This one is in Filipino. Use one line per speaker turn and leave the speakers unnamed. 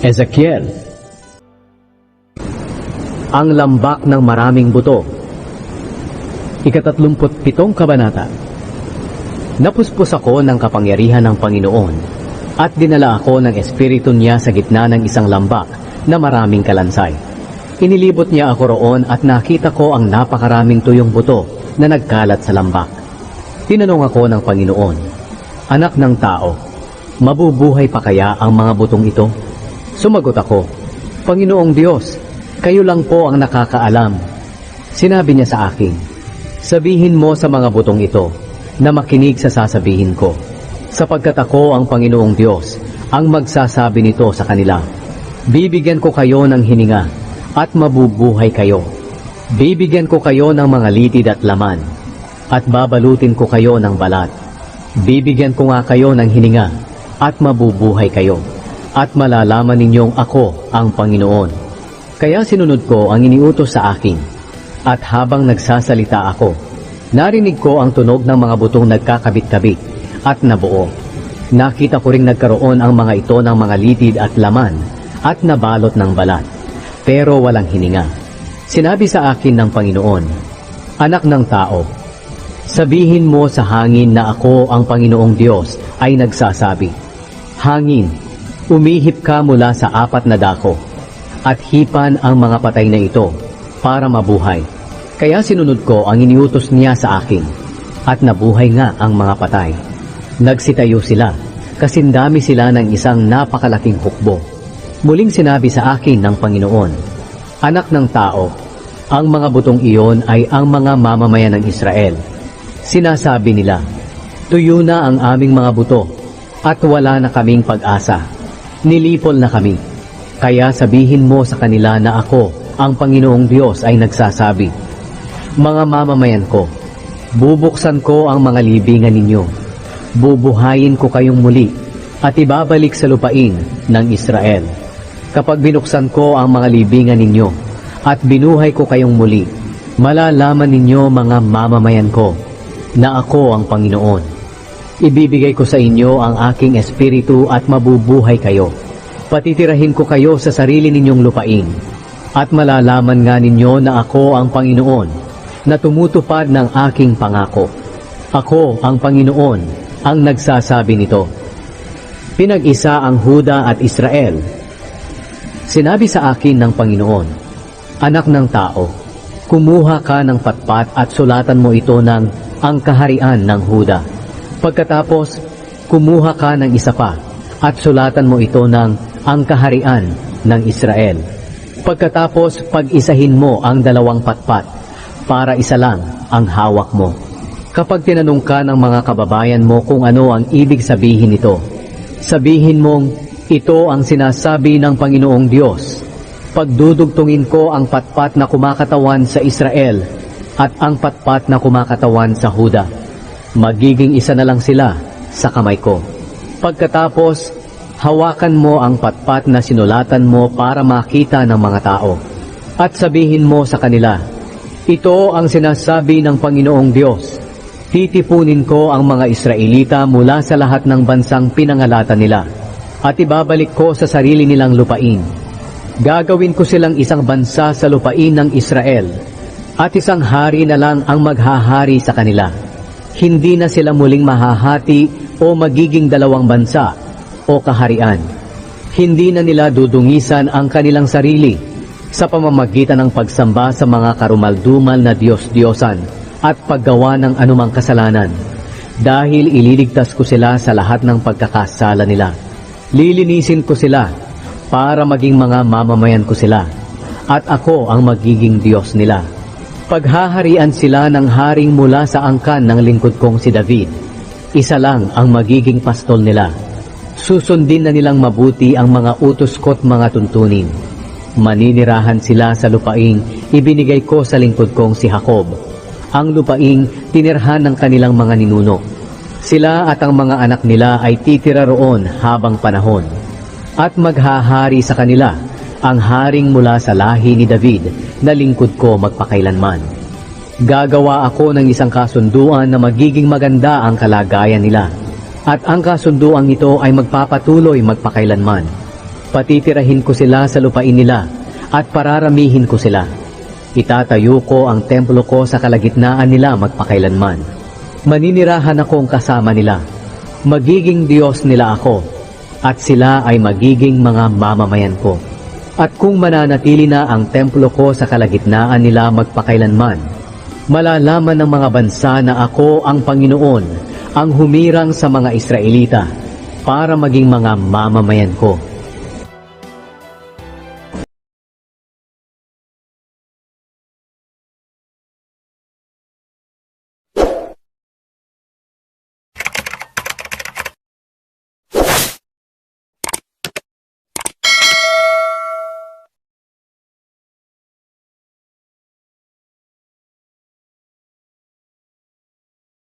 Ezekiel Ang lambak ng maraming buto Ikatatlumput pitong kabanata Napuspos ako ng kapangyarihan ng Panginoon at dinala ako ng Espiritu niya sa gitna ng isang lambak na maraming kalansay. Inilibot niya ako roon at nakita ko ang napakaraming tuyong buto na nagkalat sa lambak. Tinanong ako ng Panginoon, Anak ng tao, mabubuhay pa kaya ang mga butong ito? Sumagot ako, Panginoong Diyos, kayo lang po ang nakakaalam. Sinabi niya sa akin, Sabihin mo sa mga butong ito na makinig sa sasabihin ko. Sapagkat ako ang Panginoong Diyos ang magsasabi nito sa kanila. Bibigyan ko kayo ng hininga at mabubuhay kayo. Bibigyan ko kayo ng mga litid at laman at babalutin ko kayo ng balat. Bibigyan ko nga kayo ng hininga at mabubuhay kayo at malalaman ninyong ako ang Panginoon. Kaya sinunod ko ang iniutos sa akin at habang nagsasalita ako, narinig ko ang tunog ng mga butong nagkakabit-kabit at nabuo. Nakita ko ring nagkaroon ang mga ito ng mga litid at laman at nabalot ng balat, pero walang hininga. Sinabi sa akin ng Panginoon, Anak ng tao, sabihin mo sa hangin na ako ang Panginoong Diyos ay nagsasabi, Hangin, umihip ka mula sa apat na dako, at hipan ang mga patay na ito para mabuhay. Kaya sinunod ko ang iniutos niya sa akin, at nabuhay nga ang mga patay. Nagsitayo sila, kasindami sila ng isang napakalaking hukbo. Muling sinabi sa akin ng Panginoon, Anak ng tao, ang mga butong iyon ay ang mga mamamayan ng Israel. Sinasabi nila, Tuyo na ang aming mga buto, at wala na kaming pag-asa. Nilipol na kami. Kaya sabihin mo sa kanila na ako, ang Panginoong Diyos ay nagsasabi, Mga mamamayan ko, bubuksan ko ang mga libingan ninyo. Bubuhayin ko kayong muli at ibabalik sa lupain ng Israel. Kapag binuksan ko ang mga libingan ninyo at binuhay ko kayong muli, malalaman ninyo mga mamamayan ko na ako ang Panginoon. Ibibigay ko sa inyo ang aking espiritu at mabubuhay kayo. Patitirahin ko kayo sa sarili ninyong lupain. At malalaman nga ninyo na ako ang Panginoon na tumutupad ng aking pangako. Ako ang Panginoon ang nagsasabi nito. Pinag-isa ang Huda at Israel. Sinabi sa akin ng Panginoon, Anak ng tao, kumuha ka ng patpat at sulatan mo ito ng ang kaharian ng Huda. Pagkatapos, kumuha ka ng isa pa at sulatan mo ito ng ang kaharian ng Israel. Pagkatapos, pag-isahin mo ang dalawang patpat para isa lang ang hawak mo. Kapag tinanong ka ng mga kababayan mo kung ano ang ibig sabihin nito, sabihin mong ito ang sinasabi ng Panginoong Diyos. Pagdudugtungin ko ang patpat na kumakatawan sa Israel at ang patpat na kumakatawan sa Huda. Magiging isa na lang sila sa kamay ko. Pagkatapos, hawakan mo ang patpat na sinulatan mo para makita ng mga tao. At sabihin mo sa kanila, Ito ang sinasabi ng Panginoong Diyos. Titipunin ko ang mga Israelita mula sa lahat ng bansang pinangalatan nila at ibabalik ko sa sarili nilang lupain. Gagawin ko silang isang bansa sa lupain ng Israel at isang hari na lang ang maghahari sa kanila. Hindi na sila muling mahahati o magiging dalawang bansa o kaharian. Hindi na nila dudungisan ang kanilang sarili sa pamamagitan ng pagsamba sa mga karumaldumal na Diyos-Diyosan at paggawa ng anumang kasalanan dahil ililigtas ko sila sa lahat ng pagkakasala nila. Lilinisin ko sila para maging mga mamamayan ko sila at ako ang magiging Diyos nila. Paghaharian sila ng haring mula sa angkan ng lingkod kong si David. Isa lang ang magiging pastol nila. Susundin na nilang mabuti ang mga utos ko't mga tuntunin. Maninirahan sila sa lupaing ibinigay ko sa lingkod kong si Jacob. Ang lupaing tinirhan ng kanilang mga ninuno. Sila at ang mga anak nila ay titira roon habang panahon. At maghahari sa kanila ang haring mula sa lahi ni David na lingkod ko magpakailanman. Gagawa ako ng isang kasunduan na magiging maganda ang kalagayan nila. At ang kasunduang ito ay magpapatuloy magpakailanman. Patitirahin ko sila sa lupain nila at pararamihin ko sila. Itatayo ko ang templo ko sa kalagitnaan nila magpakailanman. Maninirahan akong kasama nila. Magiging Diyos nila ako at sila ay magiging mga mamamayan ko. At kung mananatili na ang templo ko sa kalagitnaan nila magpakailanman, malalaman ng mga bansa na ako ang Panginoon ang humirang sa mga Israelita para maging mga mamamayan ko.